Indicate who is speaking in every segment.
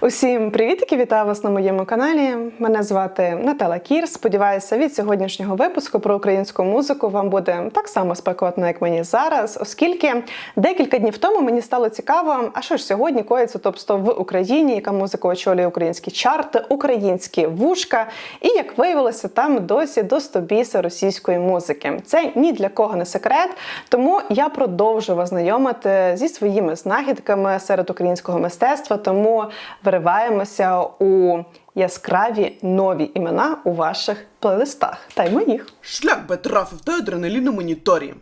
Speaker 1: Усім привітки! Вітаю вас на моєму каналі. Мене звати Наталя Кір. Сподіваюся, від сьогоднішнього випуску про українську музику вам буде так само спекотно, як мені зараз, оскільки декілька днів тому мені стало цікаво, а що ж сьогодні коїться топ 100 в Україні, яка музика очолює українські чарти, українські вушка. І як виявилося, там досі до 100 біса російської музики. Це ні для кого не секрет, тому я продовжу вас знайомити зі своїми знахідками серед українського мистецтва. Тому вириваємося у яскраві нові імена у ваших плейлистах та й моїх.
Speaker 2: Шлях би трафив та адреналіну моніторі.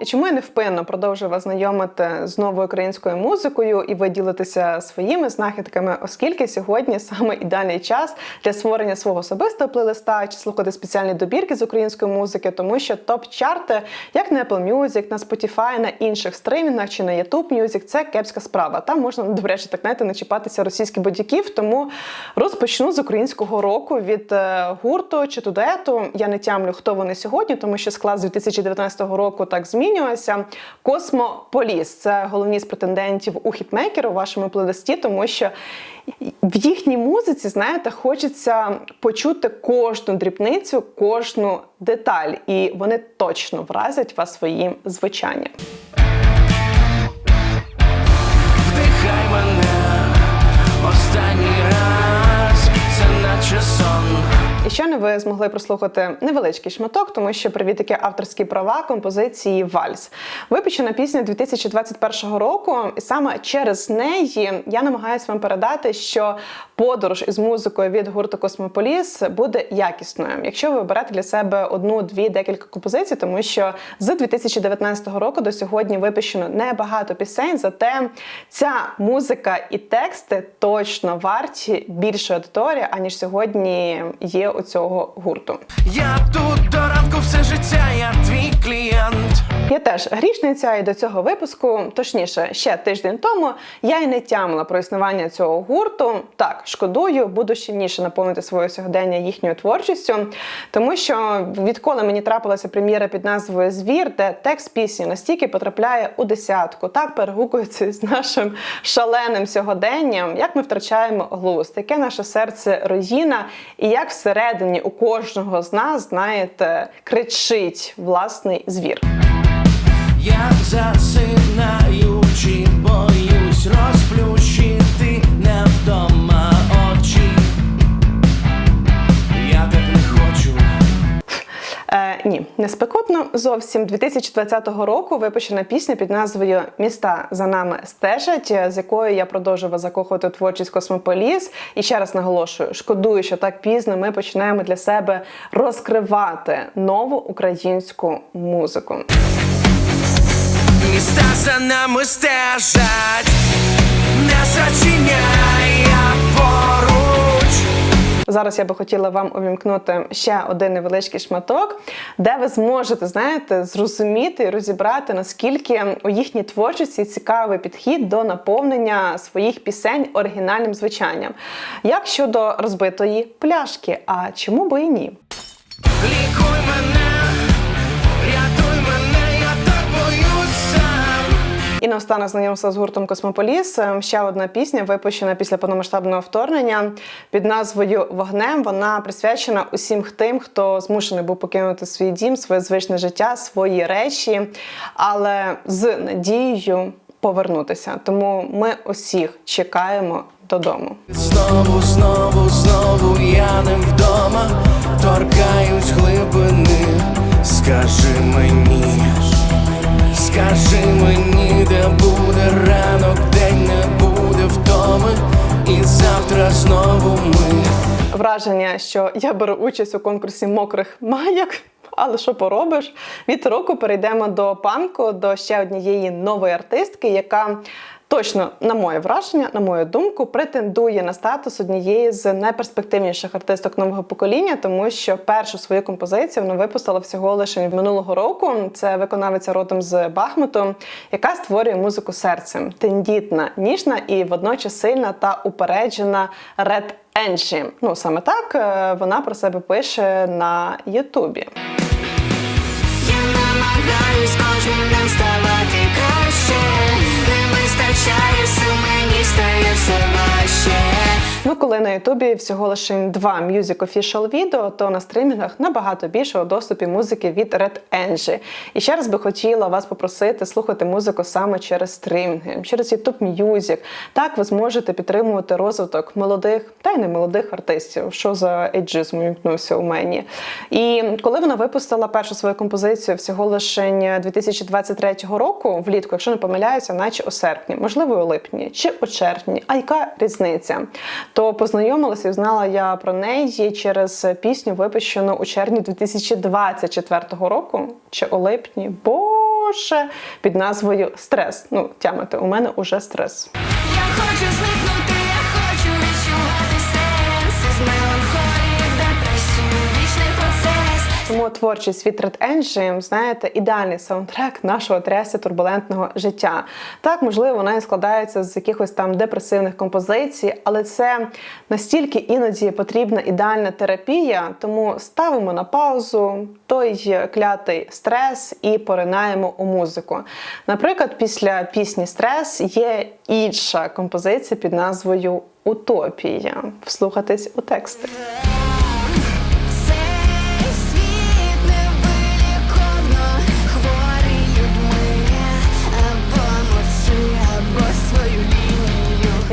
Speaker 1: І чому я невпинно продовжую вас знайомити з новою українською музикою і виділитися своїми знахідками, оскільки сьогодні саме ідеальний час для створення свого особистого плейлиста чи слухати спеціальні добірки з української музики, тому що топ-чарти, як на Apple Music, на Spotify, на інших стримінгах чи на YouTube Music, це кепська справа. Там можна до речі, так знаєте, не чіпатися російських бодяків. Тому розпочну з українського року від е, гурту чи тудету. Я не тямлю, хто вони сьогодні, тому що склад з 2019 року так змінювався. Космополіс це головні з претендентів у хітмейкер у вашому плейлисті, тому що в їхній музиці, знаєте, хочеться почути кожну дрібницю, кожну деталь, і вони точно вразять вас своїм звучанням.
Speaker 3: Вдихай мене останній раз, це наче сон.
Speaker 1: І щойно ви змогли прослухати невеличкий шматок, тому що привітики авторські права композиції Вальс. Випущена пісня 2021 року, і саме через неї я намагаюся вам передати, що подорож із музикою від гурту Космополіс буде якісною. Якщо ви оберете для себе одну, дві, декілька композицій, тому що з 2019 року до сьогодні випущено небагато пісень, зате ця музика і тексти точно варті більшої аудиторії, аніж сьогодні є у цього гурту.
Speaker 3: Я тут до ранку все життя, я твій клієнт.
Speaker 1: Я теж грішниця, і до цього випуску, точніше, ще тиждень тому, я й не тямила про існування цього гурту. Так, шкодую, буду щільніше наповнити своє сьогодення їхньою творчістю, тому що відколи мені трапилася прем'єра під назвою Звір, де текст пісні настільки потрапляє у десятку, так перегукується з нашим шаленим сьогоденням, як ми втрачаємо глузд, яке наше серце руїна, і як всередині у кожного з нас, знаєте, кричить власний звір.
Speaker 3: Я засинаючи, боюсь розплющити невдома очі. Я так не хочу.
Speaker 1: Е, ні, не спекотно зовсім. 2020 року випущена пісня під назвою Міста за нами стежать, з якою я продовжую закохувати творчість Космополіс. І ще раз наголошую, шкодую, що так пізно ми починаємо для себе розкривати нову українську музику.
Speaker 3: Міста за нами стежать, не зачиняй поруч.
Speaker 1: Зараз я би хотіла вам увімкнути ще один невеличкий шматок, де ви зможете, знаєте, зрозуміти і розібрати, наскільки у їхній творчості цікавий підхід до наповнення своїх пісень оригінальним звучанням. Як щодо розбитої пляшки, а чому би і ні?
Speaker 3: Лікуй мене,
Speaker 1: І наостанок знайомства з гуртом Космополіс. Е, Ще одна пісня, випущена після повномасштабного вторгнення під назвою Вогнем. Вона присвячена усім тим, хто змушений був покинути свій дім, своє звичне життя, свої речі, але з надією повернутися. Тому ми усіх чекаємо додому.
Speaker 3: Знову, знову, знову я не вдома, торкаюсь глибини. Скажи мені, скажи мені, де буде ранок, день не буде втоми, і завтра знову ми.
Speaker 1: Враження, що я беру участь у конкурсі мокрих маяк. Але що поробиш? Від року перейдемо до панку, до ще однієї нової артистки, яка точно, на моє враження, на мою думку, претендує на статус однієї з найперспективніших артисток нового покоління, тому що першу свою композицію вона випустила всього лише минулого року. Це виконавиця родом з Бахмуту, яка створює музику серцем. Тендітна, ніжна і водночас сильна та упереджена ред Енші. Ну саме так е, вона про себе пише на Ютубі.
Speaker 4: Я намагаюсь кожним ставати без мені стає все важче
Speaker 1: коли на Ютубі всього лише два Music Official відео, то на стримінгах набагато більше у доступі музики від Red Angie. І ще раз би хотіла вас попросити слухати музику саме через стрімінги, через YouTube Music. Так ви зможете підтримувати розвиток молодих та й не молодих артистів, що за ейджизм вімкнувся у мені. І коли вона випустила першу свою композицію всього лише 2023 року, влітку, якщо не помиляюся, наче у серпні, можливо, у липні чи у червні. А яка різниця? То познайомилася і знала я про неї через пісню, випущену у червні 2024 року чи у липні. Боже, під назвою Стрес. Ну, тямите, у мене уже стрес.
Speaker 4: Я хочу
Speaker 1: творчість від Red знаєте, ідеальний саундтрек нашого трясся турбулентного життя. Так, можливо, вона і складається з якихось там депресивних композицій, але це настільки іноді потрібна ідеальна терапія, тому ставимо на паузу той клятий стрес і поринаємо у музику. Наприклад, після пісні Стрес є інша композиція під назвою Утопія. Вслухатись у тексти.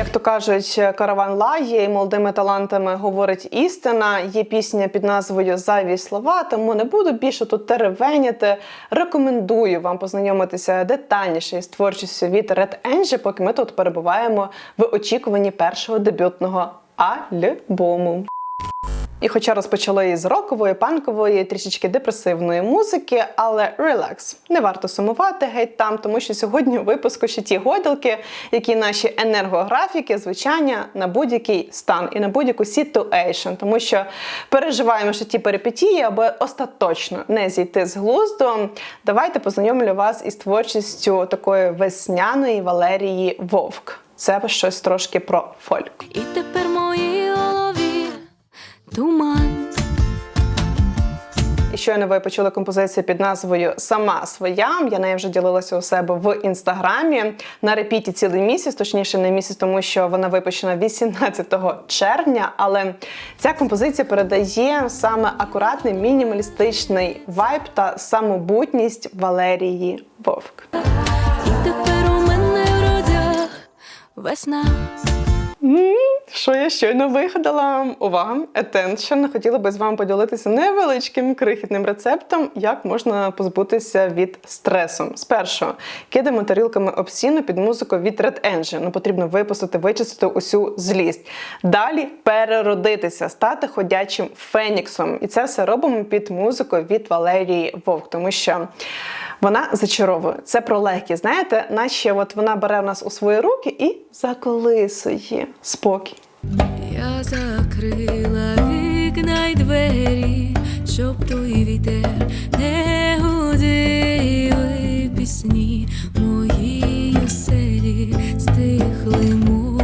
Speaker 1: Як то кажуть, караван лає і молодими талантами говорить істина. Є пісня під назвою Зайві слова, тому не буду більше тут теревеніти. Рекомендую вам познайомитися детальніше із творчістю від Red Engine, поки ми тут перебуваємо в очікуванні першого дебютного альбому. І хоча розпочали із рокової, панкової, трішечки депресивної музики, але релакс. Не варто сумувати геть там, тому що сьогодні у випуску ще ті годілки, які наші енергографіки, звучання на будь-який стан і на будь-яку ситуейшн, тому що переживаємо ще ті перипетії, аби остаточно не зійти з глузду. Давайте познайомлю вас із творчістю такої весняної Валерії Вовк. Це щось трошки про фольк.
Speaker 4: І тепер голові туман
Speaker 1: І щойно ви почули композицію під назвою Сама своя. Я нею вже ділилася у себе в інстаграмі на репіті цілий місяць, точніше не місяць, тому що вона випущена 18 червня. Але ця композиція передає саме акуратний мінімалістичний вайб та самобутність Валерії Вовк.
Speaker 4: І тепер у мене в грудях весна
Speaker 1: Що я щойно вигадала? Увага! Attention! Хотіла би з вами поділитися невеличким крихітним рецептом, як можна позбутися від стресу. Спершу кидаємо тарілками об стіну під музику від Red Engine. Ну, потрібно випустити, вичистити усю злість. Далі переродитися, стати ходячим феніксом. І це все робимо під музику від Валерії Вовк, тому що. Вона зачаровує. Це про легкі, знаєте, наче от вона бере нас у свої руки і заколисує спокій.
Speaker 4: Я закрила вікна й двері, щоб той вітер не гудили пісні мої оселі стихли, мови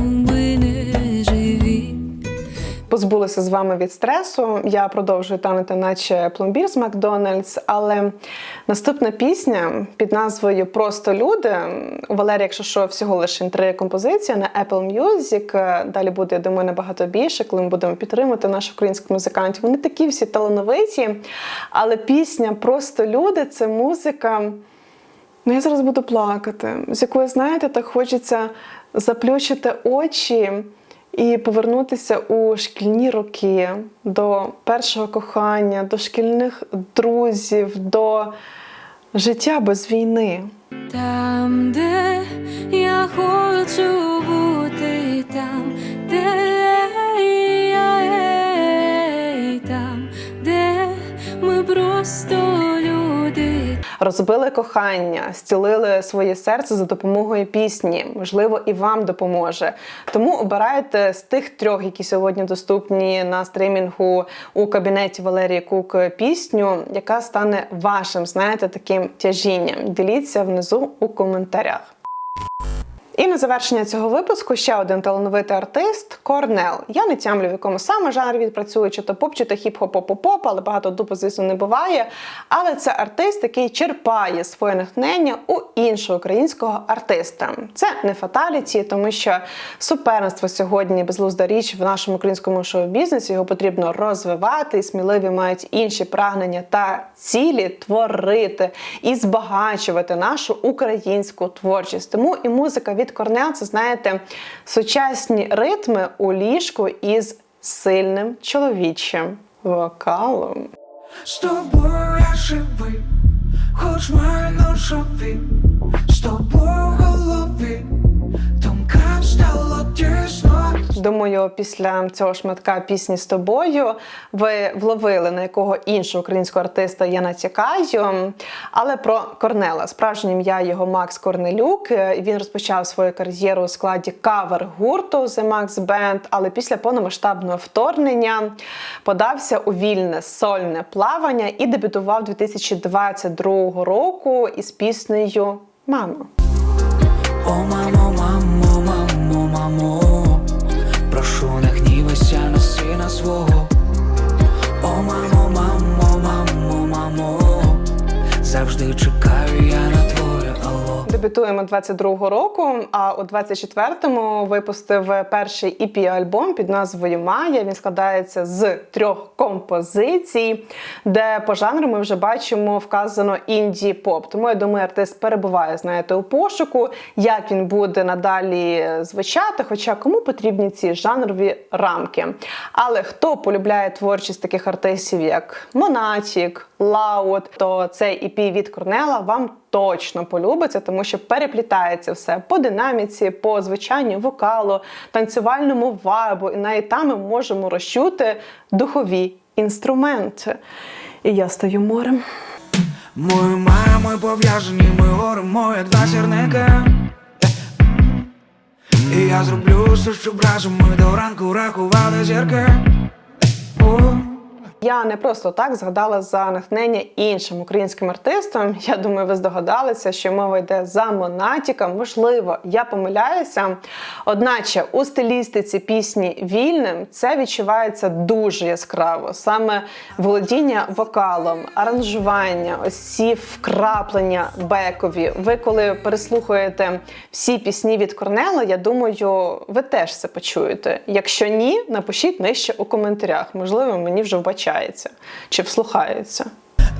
Speaker 1: позбулися з вами від стресу. Я продовжую танути, наче пломбір з Макдональдс. Але наступна пісня під назвою Просто люди у Валерії, якщо що, всього лише три композиції на Apple Music. Далі буде, я думаю, набагато більше, коли ми будемо підтримувати наших українських музикантів. Вони такі всі талановиті. Але пісня Просто люди це музика. Ну, я зараз буду плакати, з якою, знаєте, так хочеться заплющити очі і повернутися у шкільні роки, до першого кохання, до шкільних друзів, до життя без війни.
Speaker 4: Там, де я хочу бути, там,
Speaker 1: Розбили кохання, зцілили своє серце за допомогою пісні. Можливо, і вам допоможе. Тому обирайте з тих трьох, які сьогодні доступні на стрімінгу у кабінеті Валерії Кук пісню, яка стане вашим, знаєте, таким тяжінням. Діліться внизу у коментарях. І на завершення цього випуску ще один талановитий артист Корнел. Я не тямлю, в якому саме жанрі він працює, чи то поп, чи то хіп-хоп-поп-поп, але багато дупу, звісно, не буває. Але це артист, який черпає своє натхнення у іншого українського артиста. Це не фаталіті, тому що суперництво сьогодні безглузда річ в нашому українському шоу-бізнесі. Його потрібно розвивати, і сміливі мають інші прагнення та цілі творити і збагачувати нашу українську творчість. Тому і музика від Корнел це знаєте сучасні ритми у ліжку із сильним чоловічим вокалом.
Speaker 3: З тобою я живий, хоч маю ножові, з тобою в
Speaker 1: Думаю, після цього шматка пісні з тобою ви вловили на якого іншого українського артиста я натякаю. Але про Корнела, справжнє ім'я його Макс Корнелюк. Е, Він розпочав свою кар'єру у складі кавер гурту The Max Band, але після повномасштабного вторгнення подався у вільне сольне плавання і дебютував 2022 року із піснею Мамо.
Speaker 3: О, мамо, мамо, мамо, мамо, прошу не гнівайся на сина свого. О, мамо,
Speaker 1: Дебютуємо 22-го року, а у 24-му випустив перший ep альбом під назвою Майя. Він складається з трьох композицій, де по жанру ми вже бачимо вказано інді-поп. Тому я думаю, артист перебуває, знаєте, у пошуку, як він буде надалі звучати. Хоча кому потрібні ці жанрові рамки. Але хто полюбляє творчість таких артистів, як Монатік, Лаут, то цей EP від Корнела вам точно полюбиться, тому що переплітається все по динаміці, по звучанню вокалу, танцювальному вайбу, і навіть там ми можемо розчути духові інструменти. І я стаю морем.
Speaker 3: Мою мамою пов'язані, ми горимо, як два сірника. І я зроблю все, щоб разом ми до ранку рахували зірки.
Speaker 1: Я не просто так згадала за натхнення іншим українським артистам. Я думаю, ви здогадалися, що мова йде за Монатіка. Можливо, я помиляюся. Одначе у стилістиці пісні вільним це відчувається дуже яскраво. Саме володіння вокалом, аранжування, ось ці вкраплення бекові. Ви коли переслухаєте всі пісні від Корнела, я думаю, ви теж це почуєте. Якщо ні, напишіть нижче у коментарях. Можливо, мені вже вбачається чи вслухається.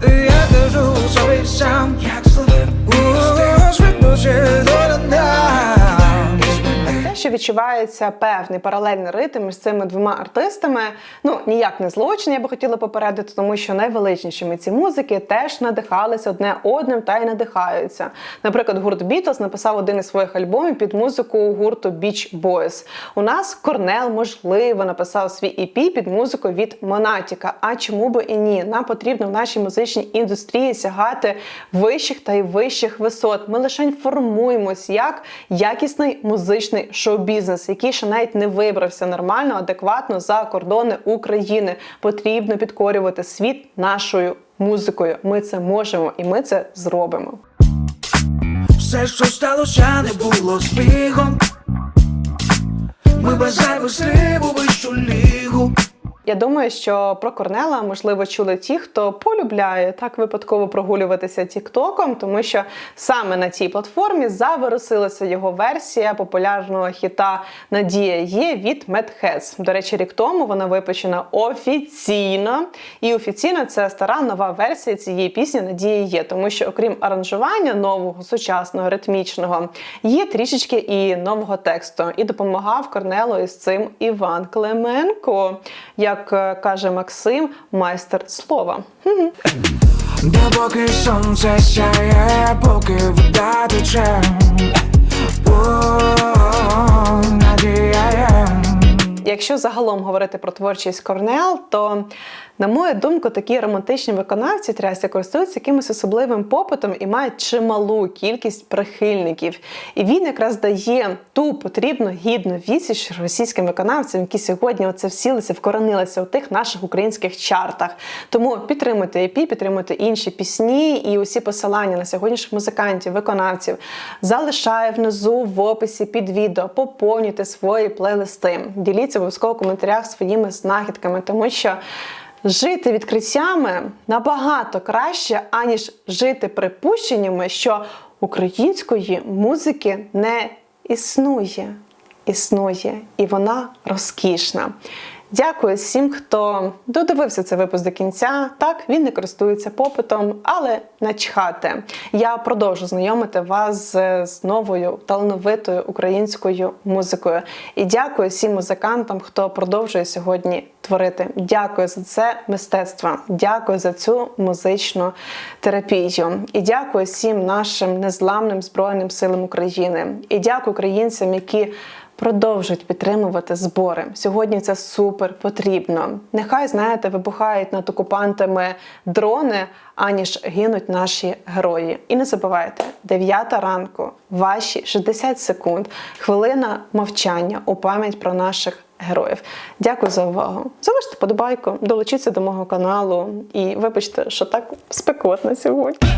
Speaker 3: Я кажу собі сам, як слова доля нам.
Speaker 1: Що відчувається певний паралельний ритм між цими двома артистами, ну ніяк не злочин, я би хотіла попередити, тому що найвеличнішими ці музики теж надихалися одне одним та й надихаються. Наприклад, гурт Beatles написав один із своїх альбомів під музику гурту Beach Boys. У нас Корнел, можливо, написав свій EP під музику від Монатіка. А чому би і ні? Нам потрібно в нашій музичній індустрії сягати вищих та й вищих висот. Ми лише формуємось як якісний музичний шоу-бізнес, який ще навіть не вибрався нормально, адекватно за кордони України. Потрібно підкорювати світ нашою музикою. Ми це можемо і ми це зробимо.
Speaker 3: Все, що сталося, не було збігом. Ми без зайвих слів вищу лігу.
Speaker 1: Я думаю, що про Корнела можливо чули ті, хто полюбляє так випадково прогулюватися Тіктоком, тому що саме на цій платформі заворусилася його версія популярного хіта Надія є від Медхец. До речі, рік тому вона випущена офіційно, і офіційно це стара нова версія цієї пісні Надія є, тому що окрім аранжування нового сучасного ритмічного, є трішечки і нового тексту. І допомагав Корнелу із цим Іван Клименко. Як е, каже Максим, майстер слова.
Speaker 3: Де поки сонце сяє, поки вода тече. Надія.
Speaker 1: Якщо загалом говорити про творчість Корнел, то На мою думку, такі романтичні виконавці трясся користуються якимось особливим попитом і мають чималу кількість прихильників. І він якраз дає ту потрібну гідну відсіч російським виконавцям, які сьогодні оце всілися, вкоренилися у тих наших українських чартах. Тому підтримуйте EP, підтримуйте інші пісні і усі посилання на сьогоднішніх музикантів, виконавців залишаю внизу в описі під відео. Поповнюйте свої плейлисти. Діліться обов'язково в коментарях своїми знахідками, тому що. Жити відкриттями набагато краще, аніж жити припущеннями, що української музики не існує. Існує, і вона розкішна. Дякую всім, хто додивився цей випуск до кінця. Так, він не користується попитом, але начхати. Я продовжу знайомити вас з, новою талановитою українською музикою. І дякую всім музикантам, хто продовжує сьогодні творити. Дякую за це мистецтво. Дякую за цю музичну терапію. І дякую всім нашим незламним збройним силам України. І дякую українцям, які продовжують підтримувати збори. Сьогодні це супер потрібно. Нехай, знаєте, вибухають над окупантами дрони, аніж гинуть наші герої. І не забувайте, 9 ранку, ваші 60 секунд, хвилина мовчання у пам'ять про наших героїв. Дякую за увагу. Залиште подобайку, долучіться до мого каналу і вибачте, що так спекотно сьогодні.